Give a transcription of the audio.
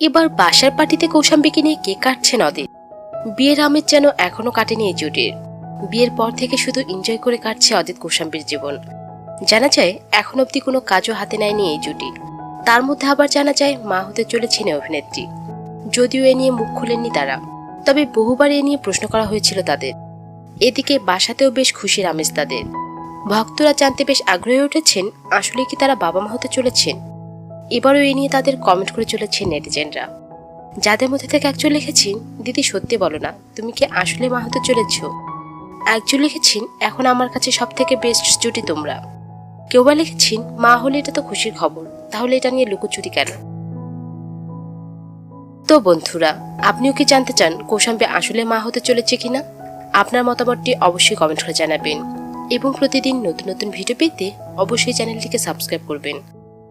এবার বাসার পার্টিতে কৌশাম্বীকে নিয়ে কেক কাটছেন অদিত বিয়ের আমেজ যেন এখনও কাটেনি এই জুটির। বিয়ের পর থেকে শুধু এনজয় করে কাটছে অদিত কৌশাম্বীর জীবন। জানা যায়, এখন অবধি কোনো কাজও হাতে নেয়নি এই জুটি। তার মধ্যে আবার জানা যায়, মা হতে চলেছেন অভিনেত্রী। যদিও এ নিয়ে মুখ খুলেননি তারা। তবে বহুবার এ নিয়ে প্রশ্ন করা হয়েছিল তাদের। এদিকে বাসাতেও বেশ খুশির আমেজ তাদের। ভক্তরা জানতে বেশ আগ্রহী উঠেছেন আসলে কি তারা বাবা মা হতে চলেছেন? এবারও এ নিয়ে তাদের কমেন্ট করে চলেছেন নেটিজেনরা। যাদের মধ্যে থেকে একজন লিখেছেন, দিদি, সত্যি বলো না, তুমি কি আসলে মা হতে চলেছ? একজন লিখেছেন, এখন আমার কাছে সব থেকে বেস্ট জুটি তোমরা। কেউ বা লিখেছেন, মা হলে এটা তো খুশির খবর, তাহলে এটা নিয়ে লুকোচুরি কেন? তো বন্ধুরা, আপনিও কি জানতে চান কৌশাম্বী আসলে মা হতে চলেছে কিনা? আপনার মতামতটি অবশ্যই কমেন্ট করে জানাবেন। এবং প্রতিদিন নতুন নতুন ভিডিও পেতে অবশ্যই চ্যানেলটিকে সাবস্ক্রাইব করবেন।